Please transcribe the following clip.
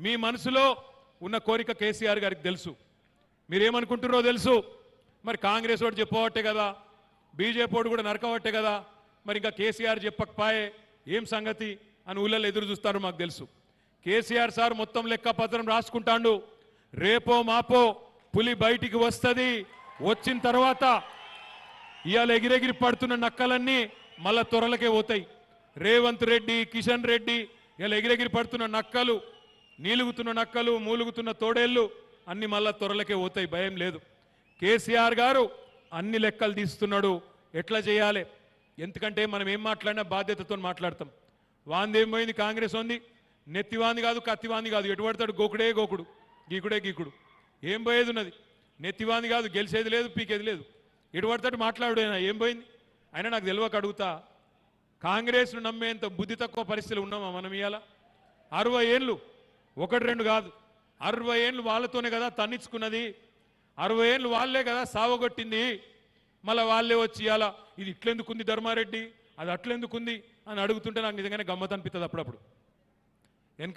మీ మనసులో ఉన్న కోరిక కేసీఆర్ గారికి తెలుసు. మీరేమనుకుంటున్నారో తెలుసు. మరి కాంగ్రెస్ వాడు చెప్పవట్టే కదా. బీజేపీ వాడు కూడా నరకవట్టే కదా. మరి ఇంకా కేసీఆర్ చెప్పకపాయే ఏం సంగతి అని ఊళ్ళల్లో ఎదురు చూస్తారు మాకు తెలుసు. కేసీఆర్ సార్ మొత్తం లెక్క పత్రం రాసుకుంటాండు. రేపో మాపో పులి బయటికి వస్తుంది. వచ్చిన తర్వాత ఇవాళ ఎగిరెగిరి పడుతున్న నక్కలన్నీ మళ్ళా త్వరలకే పోతాయి. రేవంత్ రెడ్డి కిషన్ రెడ్డి ఇలా ఎగిరెగిరి పడుతున్న నక్కలు నీలుగుతున్న నక్కలు మూలుగుతున్న తోడేళ్ళు అన్ని మళ్ళా త్వరలకే పోతాయి భయం లేదు. కేసీఆర్ గారు అన్ని లెక్కలు తీస్తున్నాడు ఎట్లా చేయాలి? ఎందుకంటే మనం ఏం మాట్లాడినా బాధ్యతతో మాట్లాడతాం. వాందేం పోయింది కాంగ్రెస్ ఉంది. నెత్తివాంది కాదు కత్తివాంది కాదు. ఎటు పడతాడు? గోకుడే గోకుడు గీకుడే గీకుడు. ఏం పోయేది ఉన్నది? నెత్తివాంది కాదు గెలిచేది లేదు పీకేది లేదు. ఎటు పడతాడు? మాట్లాడుడైనా ఏం పోయింది? అయినా నాకు తెలియక అడుగుతా. కాంగ్రెస్ను నమ్మేంత బుద్ధి తక్కువ పరిస్థితులు ఉన్నామా? మనం ఇవాళ అరవై ఏళ్ళు ఒకటి రెండు కాదు. అరవై ఏళ్ళు వాళ్ళతోనే కదా తన్నించుకున్నది అరవై ఏళ్ళు వాళ్ళే కదా సావగొట్టింది. మళ్ళీ వాళ్ళే వచ్చి ఇవాళ ఇది ఇట్లెందుకుంది ధర్మారెడ్డి? అది అట్లెందుకుంది? అని అడుగుతుంటే నాకు నిజంగానే గమ్మత్ అనిపిస్తుంది అప్పుడప్పుడు.